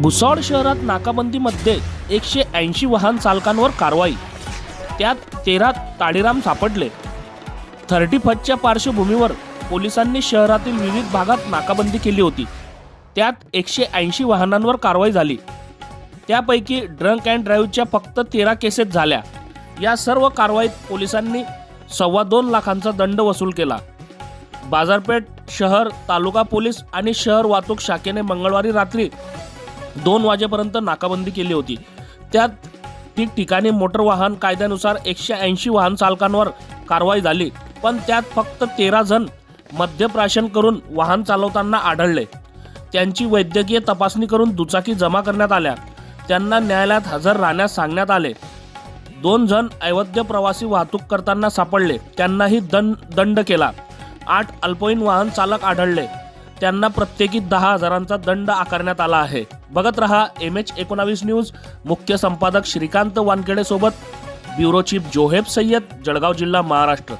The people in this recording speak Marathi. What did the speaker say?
भुसावळ शहरात नाकाबंदीमध्ये एकशे ऐंशी वाहन चालकांवर कारवाई. त्यात तेरा ताडीराम सापडले. थर्टी फर्स्टच्या पार्श्वभूमीवर पोलिसांनी शहरातील विविध भागात नाकाबंदी केली होती. त्यात एकशे ऐंशी वाहनांवर कारवाई झाली. त्यापैकी ड्रंक अँड ड्राईव्हच्या फक्त तेरा केसेस झाल्या. या सर्व कारवाईत पोलिसांनी सव्वा दोन लाखांचा दंड वसूल केला. बाजारपेठ शहर तालुका पोलीस आणि शहर वाहतूक शाखेने मंगळवारी रात्री दोन वाजेपर्यंत नाकाबंदी केली होती. त्यात ठिकठिकाणी मोटर वाहन कायद्यानुसार एकशे ऐंशी वाहन चालकांवर कारवाई झाली. पण त्यात फक्त तेरा जण मद्यप्राशन करून वाहन चालवताना आढळले. त्यांची वैद्यकीय तपासणी करून दुचाकी जमा करण्यात आल्या. त्यांना न्यायालयात हजर राहण्यास सांगण्यात आले. दोन जण अवैध प्रवासी वाहतूक करताना सापडले. त्यांनाही दंड दंड केला. आठ अल्पवयीन वाहन चालक आढळले. त्यांना प्रत्येकी दहा हजारांचा दंड आकारण्यात आला आहे. बघत रहा एम एच एकोणावीस न्यूज. मुख्य संपादक श्रीकांत वानखेडे सोबत ब्युरो चीफ जोहेब सय्यद जळगाव जिल्हा महाराष्ट्र.